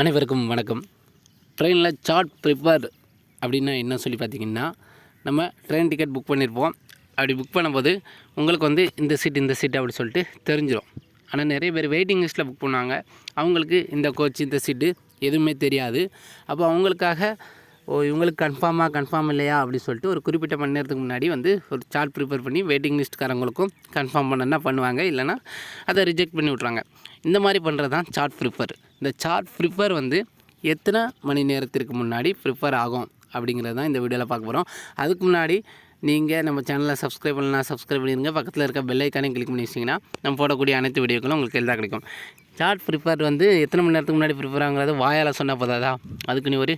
அனைவருக்கும் வணக்கம். ட்ரெயினில் சார்ட் ப்ரிப்பேர் அப்படின்னா என்ன சொல்லி பார்த்தீங்கன்னா நம்ம ட்ரெயின் டிக்கெட் புக் பண்ணியிருப்போம் அப்படி புக் பண்ணும்போது உங்களுக்கு வந்து இந்த சீட் இந்த சீட் அப்படி சொல்லிட்டு தெரிஞ்சிடும் ஆனால் நிறைய பேர் வெயிட்டிங் லிஸ்ட்டில் புக் பண்ணுவாங்க. அவங்களுக்கு இந்த கோச் இந்த சீட்டு எதுவுமே தெரியாது. அப்போ அவங்களுக்காக ஓ இவங்களுக்கு கன்ஃபார்மாக கன்ஃபார்ம் இல்லையா அப்படின்னு சொல்லிட்டு ஒரு குறிப்பிட்ட மணி நேரத்துக்கு முன்னாடி வந்து ஒரு சார்ட் ப்ரிப்பேர் பண்ணி வெயிட்டிங் லிஸ்ட்காரங்களுக்கும் கன்ஃபார்ம் பண்ணனா பண்ணுவாங்க. இல்லைனா அதை ரிஜெக்ட் பண்ணி விட்றாங்க இந்த மாதிரி பண்ணுறது தான் சார்ட் ப்ரிப்பேர் இந்த சார்ட் ப்ரிப்பேர் வந்து எத்தனை மணி நேரத்திற்கு முன்னாடி ப்ரிப்பேர் ஆகும் அப்படிங்கிறது தான் இந்த வீடியோவில் பார்க்க போகிறோம் அதுக்கு முன்னாடி நீங்கள் நம்ம சேனலை சப்ஸ்கிரைப் பண்ணலாம் சப்ஸ்கிரைப் பண்ணிடுங்க பக்கத்தில் இருக்க பெல் கிளிக் பண்ணி வச்சிங்கன்னா நம்ம போடக்கூடிய அனைத்து வீடியோக்களும் உங்களுக்கு எல்லாம் கிடைக்கும். சார்ட் ப்ரிப்பேர் வந்து எத்தனை மணி நேரத்துக்கு முன்னாடி ப்ரிஃபராங்கிறது வாயால் சொன்னால் போதாதா? அதுக்கு நீ ஒரு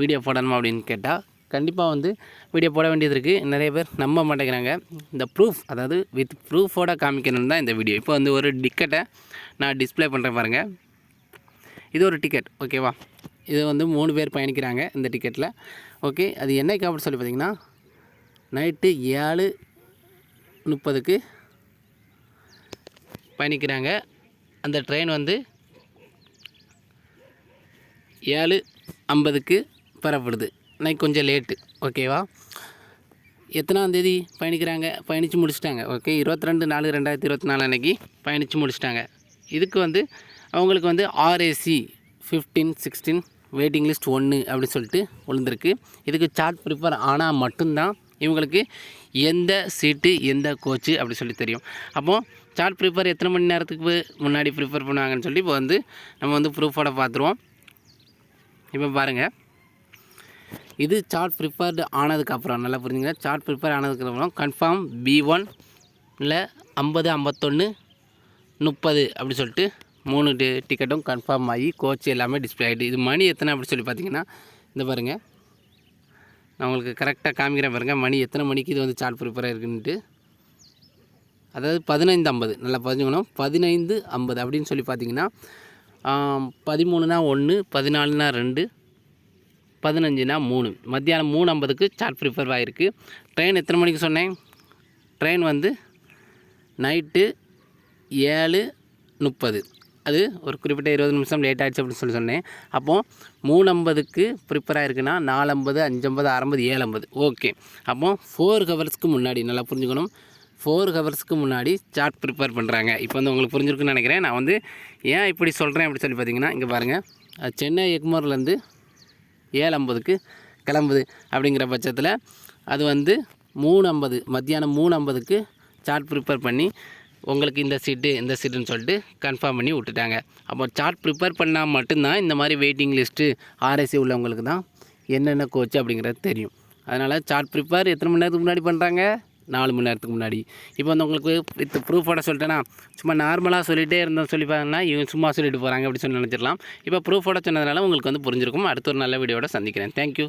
வீடியோ போடணுமா அப்படின்னு கேட்டால் கண்டிப்பாக வந்து வீடியோ போட வேண்டியது இருக்குது நிறைய பேர் நம்ப மாட்டேங்கிறாங்க. இந்த ப்ரூஃப் அதாவது வித் ப்ரூஃபோட காமிக்கணும் தான் இந்த வீடியோ இப்போ வந்து ஒரு டிக்கெட்டை நான் டிஸ்ப்ளே பண்ணுறேன் பாருங்கள் இது ஒரு டிக்கெட் ஓகேவா இது வந்து மூணு பேர் பயணிக்கிறாங்க இந்த டிக்கெட்டில் ஓகே அது என்னைக்கு அப்படின்னு சொல்லி பார்த்தீங்கன்னா நைட்டு ஏழு முப்பதுக்கு பயணிக்கிறாங்க. அந்த ட்ரெயின் வந்து ஏழு ஐம்பதுக்கு பெறப்படுது நைட் கொஞ்சம் லேட்டு ஓகேவா எத்தனாந்தேதி பயணிக்கிறாங்க? பயணித்து முடிச்சிட்டாங்க. ஓகே இருபத்தி ரெண்டு நாலு ரெண்டாயிரத்தி இருபத்தி நாலு அன்னைக்கு பயணித்து முடிச்சிட்டாங்க. இதுக்கு வந்து அவங்களுக்கு வந்து RAC fifteen sixteen waiting list ஒன்று அப்படின்னு சொல்லிட்டு விழுந்திருக்கு. இதுக்கு சார்ட் ப்ரிப்பேர் ஆனால் மட்டும்தான் இவங்களுக்கு எந்த சீட்டு எந்த கோச்சு அப்படி சொல்லி தெரியும். அப்போது சார்ட் ப்ரிப்பேர் எத்தனை மணி நேரத்துக்கு முன்னாடி ப்ரிப்பேர் பண்ணுவாங்கன்னு சொல்லி இப்போ வந்து நம்ம வந்து ப்ரூஃபோட பார்த்துருவோம். இப்போ பாருங்கள் இது சார்ட் ப்ரிப்பேர்டு ஆனதுக்கப்புறம் நல்லா புரிஞ்சுங்க சார்ட் ப்ரிப்பேர் ஆனதுக்கப்புறம் கன்ஃபார்ம் பி ஒன் இல்லை ஐம்பது ஐம்பத்தொன்று முப்பது அப்படி சொல்லிட்டு மூணு டி டிக்கெட்டும் கன்ஃபார்ம் ஆகி கோச் எல்லாமே டிஸ்பிளே ஆகிட்டு இது மணி எத்தனை அப்படி சொல்லி பார்த்தீங்கன்னா இந்த பாருங்கள் நான் உங்களுக்கு கரெக்டாக காமிக்கிறேன் பாருங்கள் மணி எத்தனை மணிக்கு இது வந்து சார்ட் ப்ரிப்பேராக இருக்குன்ட்டு அதாவது பதினைந்து ஐம்பது நல்லா பதிஞ்சுக்கணும் பதினைந்து ஐம்பது அப்படின்னு சொல்லி பார்த்தீங்கன்னா பதிமூணுனா ஒன்று பதினாலுனா ரெண்டு பதினஞ்சுனா மூணு. மத்தியானம் மூணு ஐம்பதுக்கு சார்ட் ப்ரிப்பேர் ஆகிருக்கு ட்ரெயின் எத்தனை மணிக்கு சொன்னேன்? ட்ரெயின் வந்து நைட்டு ஏழு முப்பது. அது ஒரு குறிப்பிட்ட இருபது நிமிஷம் லேட் ஆகிடுச்சு அப்படின்னு சொல்லி சொன்னேன். அப்போது மூணு ஐம்பதுக்கு ப்ரிப்பேர் ஆகிருக்குன்னா நாலு ஐம்பது அஞ்சு ஐம்பது ஏழு ஐம்பது ஓகே அப்போது ஃபோர் ஹவர்ஸ்க்கு முன்னாடி நல்லா புரிஞ்சுக்கணும். ஃபோர் ஹவர்ஸ்க்கு முன்னாடி சார்ட் ப்ரிப்பேர் பண்ணுறாங்க இப்போ வந்து உங்களுக்கு புரிஞ்சிருக்குன்னு நினைக்கிறேன். நான் வந்து ஏன் இப்படி சொல்கிறேன் அப்படி சொல்லி பார்த்தீங்கன்னா இங்கே பாருங்கள் சென்னை எக்மோர்லேருந்து ஏழு ஐம்பதுக்கு கிளம்புது அப்படிங்கிற பட்சத்தில் அது வந்து மூணு ஐம்பது மத்தியானம் மூணு ஐம்பதுக்கு சார்ட் ப்ரிப்பேர் பண்ணி உங்களுக்கு இந்த சீட்டு இந்த சீட்டுன்னு சொல்லிட்டு கன்ஃபார்ம் பண்ணி விட்டுட்டாங்க. அப்போ சார்ட் ப்ரிப்பேர் பண்ணால் மட்டும்தான் இந்த மாதிரி வெயிட்டிங் லிஸ்ட்டு ஆர்எஸ்சி உள்ளவங்களுக்கு தான் என்னென்ன கோச்சு அப்படிங்கிறது தெரியும். அதனால் சார்ட் ப்ரிப்பேர் எத்தனை மணி நேரத்துக்கு முன்னாடி பண்ணுறாங்க நாலு மணி நேரத்துக்கு முன்னாடி. இப்போ வந்து உங்களுக்கு வித் ப்ரூஃபோட சொல்லிட்டேன்னா சும்மா நார்மலாக சொல்லிகிட்டே இருந்தோம் சொல்லி பார்த்தீங்கன்னா இவங்க சும்மா சொல்லிட்டு போகிறாங்க அப்படின்னு சொல்லி நினச்சிடலாம். இப்போ ப்ரூஃபோட சொன்னதுனால உங்களுக்கு வந்து புரிஞ்சிருக்கும். அடுத்த ஒரு நல்ல வீடியோட சந்திக்கிறேன். தேங்க்யூ